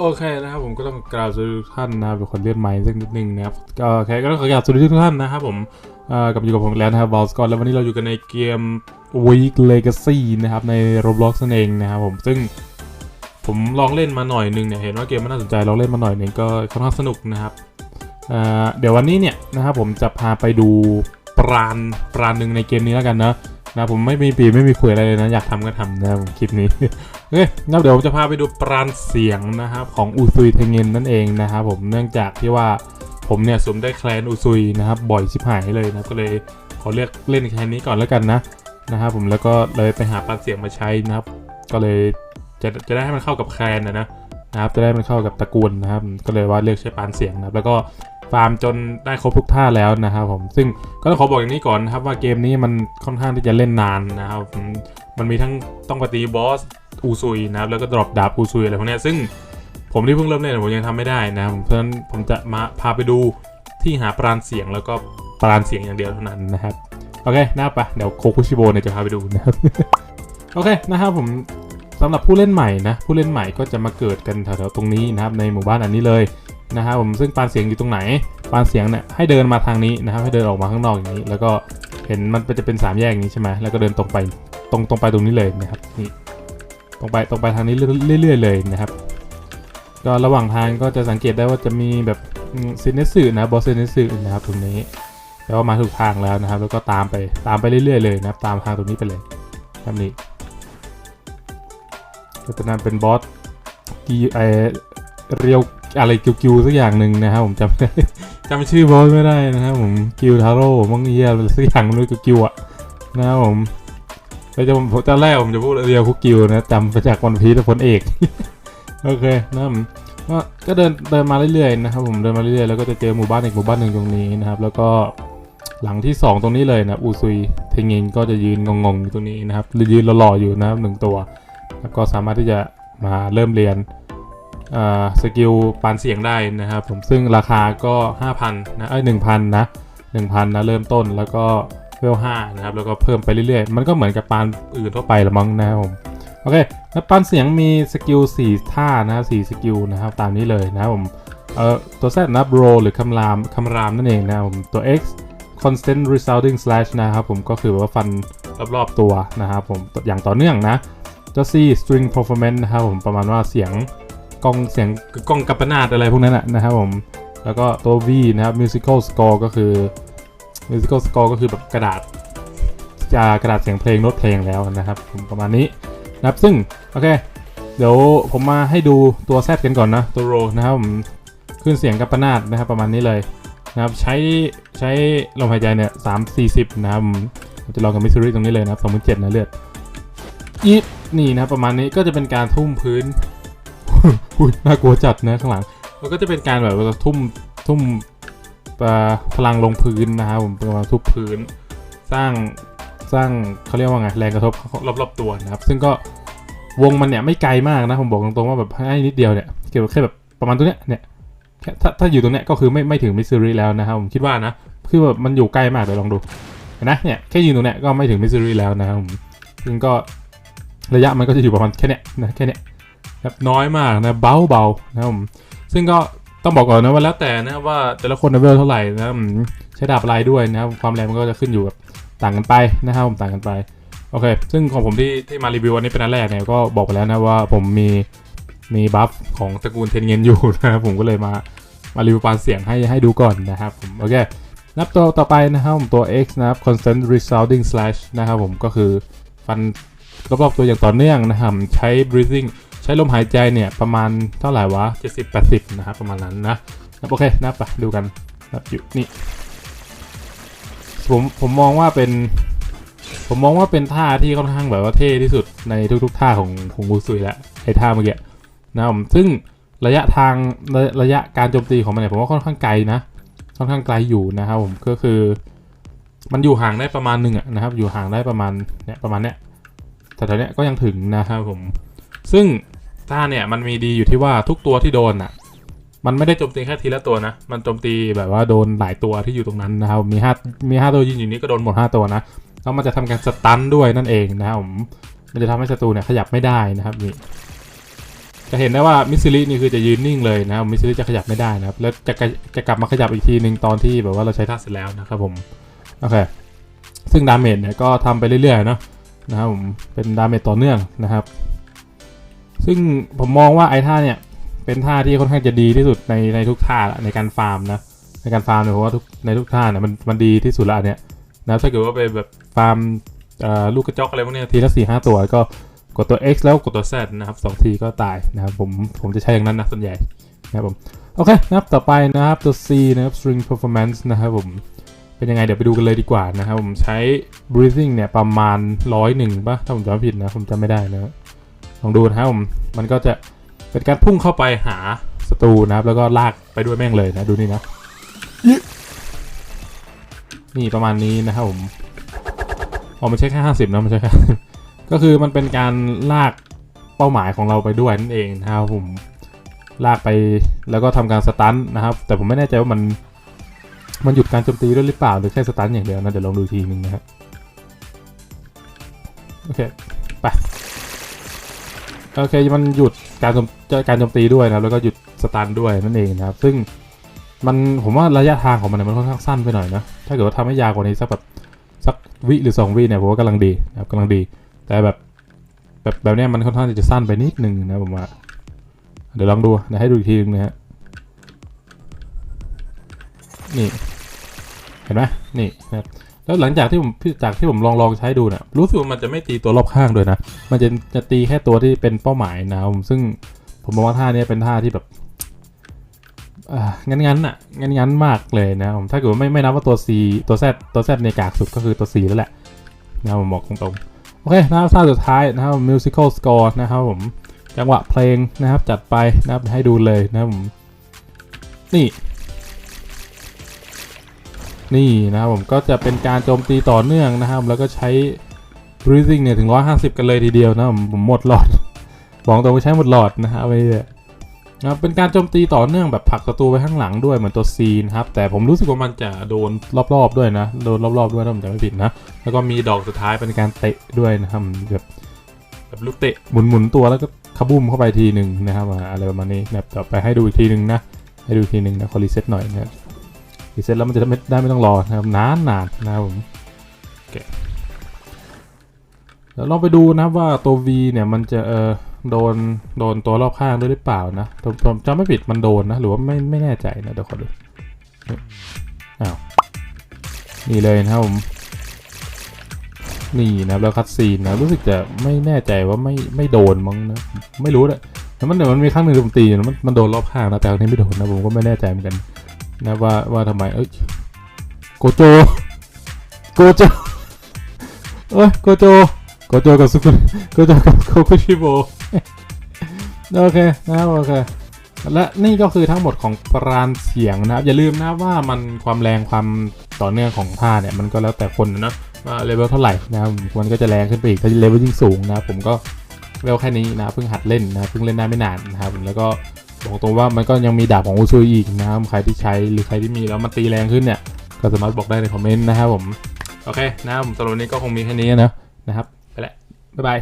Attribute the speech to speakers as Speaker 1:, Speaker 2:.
Speaker 1: โอเคนะครับผมก็ต้องกราบสวัสดีทุกท่านนะครับเป็นคนเลือดใหม่สักนิดนึงนะครับก็โอเคก็ต้องขอกราบสวัสดีทุกท่านนะครับผมกลับอยู่กับผมแล้วนะครับบอลสกอตแล้ววันนี้เราอยู่กันในเกม Week Legacy นะครับใน Roblox นั่นเองนะครับผมซึ่งผมลองเล่นมาหน่อยหนึงเนี่ยเห็นว่าเกมมันน่าสนใจลองเล่นมาหน่อยหนึงก็ค่อนข้างสนุกนะครับเดี๋ยววันนี้เนี่ยนะครับผมจะพาไปดูปราณปราณหนึ่งในเกมนี้แล้วกันนะ นะผมไม่มีปีไม่มีคุยอะไรเลยนะ อยากทำก็ทำนะครับผมคลิปนี้โอเคงั้นเดี๋ยวผมจะพาไปดูปราณเสียงนะครับของอุซุยเทงเงินนั่นเองนะครับผมเนื่องจากที่ว่าผมเนี่ยสวมได้แคลนอุซุยนะครับบ่อยชิบหายเลยนะก็เลยขอเลือกเล่นแคลนนี้ก่อนแล้วกันนะนะครับผมแล้วก็เลยไปหาปราณเสียงมาใช้นะครับ ก็เลยจะจะได้ให้มันเข้ากับแคลนนะนะ นะครับจะได้มันเข้ากับตระกูลนะครับ ก็เลยว่าเลือกใช้ปาณเสียงนะครับแล้วก็ฟาร์มจนได้ครบทุกท่าแล้วนะครับผมซึ่งก็ต้องขอบอกอย่างนี้ก่อนนะครับว่าเกมนี้มันค่อนข้างที่จะเล่นนานนะครับมันมีทั้งต้องปฏิบอสอูซุยนะครับแล้วก็ดรอปดาบอูซุยอะไรพวกนี้ซึ่งผมที่เพิ่งเริ่มเล่นผมยังทำไม่ได้นะครับผมเพราะฉะนั้นผมจะมาพาไปดูที่หาปราณเสียงแล้วก็ปราณเสียงอย่างเดียวเท่านั้นนะครับโอเคนะปะเดี๋ยวโคคุชิโบเนี่ยจะพาไปดูนะครับโอเคนะครับผม สำหรับผู้เล่นใหม่นะผู้เล่นใหม่ก็จะมาเกิดกันแถวๆตรงนี้นะครับในหมู่บ้านอันนี้เลยนะครับผมซึ่งปาณเสียงอยู่ตรงไหนปาณเสียงเนี่ยให้เดินมาทางนี้นะครับให้เดินออกมาข้างนอกอย่างนี้ แล้วก็เห็นมันจะเป็นสามแยกอย่างนี้ใช่ไหมแล้วก็เดินตรงไปตรงตรงไปตรงนี้เลยนะครับนี่ตรงไปตรงไปทางนี้เรื่อยๆเลยนะครับ ก็ระหว่างทางก็จะสังเกตได้ว่าจะมีแบบซินเนสึนะบอสซินเนสึนะครับตรงนี้แปลว่ามาถูกทางแล้วนะครับ แล้วก็ตามไปตามไปเรื่อยๆเลยนะครับ ตามทางตรงนี้ไปเลยแบบนี้ ก็จะนั้นเป็นบอสกีไอเรียวอะไรกิวๆสักอย่างหนึ่งนะครับผมจำไม่ได้จำชื่อบอสไม่ได้นะครับผมกิวทาโร่มังเอียอะไรสักอย่างไม่รู้กิวอะนะครับผมแล้วจะผมตอนแรกผมจะพูดเรียวคุกกิวนะจำมาจากวันพีชพลเอกโอเคนะครับก็เดินเดินมาเรื่อยๆนะครับผมเดินมาเรื่อยๆแล้วก็จะเจอหมู่บ้านอีกหมู่บ้านหนึ่งตรงนี้นะครับ แล้วก็หลังที่ 2 ตรงนี้เลยนะอูซุยเทงเงินก็จะยืนงงๆอยู่ตรงนี้นะครับหรือยืนหล่อๆอยู่นะครับหนึ่งตัว แล้วก็สามารถที่จะมาเริ่มเรียนสกิลปานเสียงได้นะครับผมซึ่งราคาก็ 5,000นะเอ้ย1,000นะ1,000นะเริ่มต้นแล้วก็เวลห้านะครับแล้วก็เพิ่มไปเรื่อยๆ มันก็เหมือนกับปานอื่นทั่วไปละมั้งนะครับผมโอเคแล้วปานเสียงมีสกิล4ท่านะครับ4สกิลนะครับตามนี้เลยนะครับผมเอ่อตัว Z นะ bro หรือคำรามคำรามนั่นเองนะครับผมตัว X constant resounding slash นะครับผมก็คือว่าฟันรอบๆตัวนะครับผมอย่างต่อเนื่องนะ ตัว C string performance นซ์นะครับผมประมาณว่าเสียงกลองเสียงกลองกัปนาดอะไรพวกนั้นนะนะครับผม แล้วก็ตัว V นะครับ musical score ก็คือ musical score ก็คือแบบกระดาษจะกระดาษเสียงเพลงโน้ตเพลงแล้วนะครับผมประมาณนี้นะครับซึ่ง โอเค เดี๋ยวผมมาให้ดูตัว Z กันก่อนนะ ตัวโรนะครับผมขึ้นเสียงกัปปนาดนะครับประมาณนี้เลยนะครับใช้ใช้ลมหายใจเนี่ยสามสี่สิบนะครับผมจะลองกับมิสซิรี่ตรงนี้เลยนะครับสองพันเจ็ดนะเลือด อีนี่นะประมาณนี้ก็จะเป็นการทุ่มพื้นอุ้ยน่ากลัวจัดนะข้างหลังมันก็จะเป็นการแบบว่าทุ่มทุ่มพลังลงพื้นนะครับผมประมาณทุบพื้น สร้างสร้างเขาเรียกว่าไงแรงกระทบรอบๆตัวนะครับ ซึ่งก็วงมันเนี่ยไม่ไกลมากนะผมบอกตรงๆว่าแบบให้นิดเดียวเนี่ยเกี่ยวกับแค่แบบประมาณตรงเนี้ยเนี่ยแค่ถ้าถ้าอยู่ตรงเนี้ยก็คือไม่ไม่ถึงมิสซิรี่แล้วนะครับผมคิดว่านะคือแบบมันอยู่ใกล้มากเดี๋ยวลองดูเห็นะเนี่ยแค่ยืนตรงเนี้ยก็ไม่ถึงมิสซิรี่แล้วนะครับผมซึ่งก็ ระยะมันก็จะอยู่ประมาณแค่เนี้ยนะแค่เนี้ยแบบน้อยมากนะเบาเบาๆนะครับผมซึ่งก็ต้องบอกก่อนนะว่าแล้วแต่นะว่าแต่ละคนเลเวลเท่าไหร่นะครับอืมใช้ดาบอะไรด้วยนะครับความแรงมันก็จะขึ้นอยู่กับต่างกันไปนะครับผมต่างกันไปโอเค ซึ่งของผมที่ที่มารีวิววันนี้เป็นอันแรกเนี่ยก็บอกไปแล้วนะว่าผมมีมีบัฟของตระกูลเทนเงินอยู่นะครับผมก็เลยมามารีวิวปานเสียงให้ให้ดูก่อนนะครับผมโอเคนับตัวต่อไปนะครับผมตัว X นะครับ constant resounding slash นะครับผมก็คือฟัน รอบๆตัวอย่างต่อเนื่องนะครับ ใช้ breathing ใช้ลมหายใจเนี่ยประมาณเท่าไหร่วะ 70 80 นะครับประมาณนั้นนะโอเคนะไปดูกันนะอยู่นี่ผมผมมองว่าเป็น ผมมองว่าเป็นท่าที่ค่อนข้างแบบว่าเท่ที่สุดในทุกๆท่าของของบูซุยแล้วไอ้ท่าเมื่อกี้นะผมซึ่งระยะทางระระยะการโจมตีของมันเนี่ยผมว่าค่อนข้างไกลนะ ค่อนข้างไกลอยู่นะครับผมก็คือ มันอยู่ห่างได้ประมาณหนึ่งอะนะครับ อยู่ห่างได้ประมาณเนี่ยประมาณเนี้ย แต่ตอนเนี้ยก็ยังถึงนะครับผม ซึ่งท่าเนี่ยมันมีดีอยู่ที่ว่าทุกตัวที่โดนอะ มันไม่ได้โจมตีแค่ทีละตัวนะ มันโจมตีแบบว่าโดนหลายตัวที่อยู่ตรงนั้นนะครับ มีห้ามีห้าตัวยืนอยู่นี้ก็โดนหมดห้าตัวนะ แล้วมันจะทำการสตันด้วยนั่นเองนะครับผม มันจะทำให้ศัตรูเนี่ยขยับไม่ได้นะครับนี่ จะเห็นได้ว่ามิสซิลินี่คือจะยืนนิ่งเลยนะครับมิสซิลิจะขยับไม่ได้นะครับ แล้วจะจะกลับมาขยับอีกทีหนึ่งตอนที่แบบว่าเราใช้ท่าเสร็จแล้วนะครับผม โอเค ซึ่งดาเมจเนี่ยก็ทำไปเรื่อยๆเนาะ นะครับผมเป็นดาเมจต่อเนื่องนะครับ ซึ่งผมมองว่าไอ้ท่าเนี่ยเป็นท่าที่ค่อนข้างจะดีที่สุดในในทุกท่าละในการฟาร์มนะในการฟาร์มเนี่ยผมว่าทุกในทุกท่าเนี่ยมันมันดีที่สุดละเนี่ยนะครับถ้าเกิดว่าไปแบบฟาร์มลูกกระจอกอะไรพวกนี้ทีละสี่ห้าตัวก็กดตัว X แล้วกดตัว Z นะครับสองทีก็ตายนะครับผมผมจะใช้อย่างนั้นนะส่วนใหญ่นะครับผมโอเคนะครับต่อไปนะครับตัว C นะครับ string performance นะครับผม เป็นยังไงเดี๋ยวไปดูกันเลยดีกว่านะครับผมใช้ breathing เนี่ยประมาณร้อยหนึ่งป่ะถ้าผมจำผิดนะผมจำไม่ได้นะลองดูนะครับผมมันก็จะเป็นการพุ่งเข้าไปหาศัตรูนะครับแล้วก็ลากไปด้วยแม่งเลยนะดูนี่นะนี่ประมาณนี้นะครับผมอ๋อมันใช่แค่ห้าสิบนะมันใช่แค่ก็คือมันเป็นการลากเป้าหมายของเราไปด้วยนั่นเองนะครับผมลากไปแล้วก็ทำการสตันนะครับแต่ผมไม่แน่ใจว่ามัน มันหยุดการโจมตีด้วยหรือเปล่าหรือแค่สตันอย่างเดียวนะ เดี๋ยวลองดูอีกทีนึงนะครับโอเค ไป โอเค มันหยุดการโจมการโจมตีด้วยนะแล้วก็หยุดสตันด้วยนั่นเองนะครับ ซึ่งมันผมว่าระยะทางของมันเนยมันค่อนข้างสั้นไปหน่อยนะ ถ้าเกิดว่าทำให้ยาวกว่านี้สักแบบสักวิหรือ 2 วิเนี่ยผมว่ากำลังดีนะครับกำลังดี แต่แบบแบบแบบเนี้ยมันค่อนข้างจะสั้นไปนิดนึงนะผมว่า เดี๋ยวลองดูนะให้ดูอีกทีนึงนะฮะ นี่ เห็นไหมนี่นะครับแล้วหลังจากที่ผมจากที่ผมลองลองใช้ดูเนี่ยรู้สึกว่ามันจะไม่ตีตัวรอบข้างด้วยนะ มันจะจะตีแค่ตัวที่เป็นเป้าหมายนะครับผมซึ่งผมมองว่าท่านี้เป็นท่าที่แบบอ่างั้นงั้นอะงั้นงั้นมากเลยนะครับผมถ้าเกิดไม่ไม่นับว่าตัว C ตัว Z ตัว Z ในกากสุดก็คือตัว C แล้วแหละนะผมบอกตรงๆโอเคนะครับท่าสุดท้ายนะครับ musical score นะครับผมจังหวะเพลงนะครับจัดไปนะครับให้ดูเลยนะครับผมนี่ นี่นะครับผมก็จะเป็นการโจมตีต่อเนื่องนะครับ แล้วก็ใช้ breathing เนี่ยถึง 150 กันเลยทีเดียวนะผมผมหมดหลอด บอกตรงว่าใช้หมดหลอดนะฮะไปเลยนะเป็นการโจมตีต่อเนื่องแบบผลักศัตรูไปข้างหลังด้วยเหมือนตัวซีนะครับ แต่ผมรู้สึกว่ามันจะโดนรอบๆด้วยนะ โดนรอบๆด้วยถ้าผมจำไม่ผิดนะ แล้วก็มีดอกสุดท้ายเป็นการเตะด้วยนะครับแบบแบบลูกเตะหมุนๆตัวแล้วก็ขบุ้มเข้าไปทีหนึ่งนะครับอะไรประมาณนี้นะครับต่อไปให้ดูอีกทีหนึ่งนะให้ดูอีกทีหนึ่งนะขอรีเซ็ตหน่อยนะ รีเซ็ตแล้วมันจะได้ไม่ได้ไม่ต้องรอนะครับนานนะครับผมโอเคเดี๋ยวลองไปดูนะว่าตัว V เนี่ยมันจะเออโดนโดนตัวรอบข้างด้วยหรือเปล่านะผมจำไม่ผิดมันโดนนะ หรือว่าไม่ไม่แน่ใจนะเดี๋ยวขอดูอ้าวนี่เลยนะครับผมนี่นะแล้วคัดซีนนะรู้สึกจะไม่แน่ใจว่าไม่ไม่โดนมั้งนะไม่รู้เลยแต่มันเดี๋ยวมันมีครั้งหนึ่งผมตีอยู่มันมันโดนรอบข้างนะแต่ครั้งนี้ไม่โดนนะผมก็ไม่แน่ใจเหมือนกัน นะว่าว่าทำไมเอ้ยโกโจโกโจเอ้ยโกโจโกโจกับซุกุโกโจกับโคคุชิโบโอเคนะครับโอเคและนี่ก็คือทั้งหมดของปราณเสียงนะครับ อย่าลืมนะว่ามันความแรงความต่อเนื่องของท่าเนี่ยมันก็แล้วแต่คนนะว่าเลเวลเท่าไหร่นะครับมันก็จะแรงขึ้นไปอีกถ้าเลเวลยิ่งสูงนะผมก็เลเวลแค่นี้นะเพิ่งหัดเล่นนะเพิ่งเล่นได้ไม่นานนะครับแล้วก็ บอกตรงว่ามันก็ยังมีดาบของอุซุยอีกนะครับใครที่ใช้หรือใครที่มีแล้วมันตีแรงขึ้นเนี่ยก็สามารถบอกได้ในคอมเมนต์นะครับผม โอเคนะครับผมสำหรับวันนี้ก็คงมีแค่นี้นะนะครับ ไปละบ๊ายบาย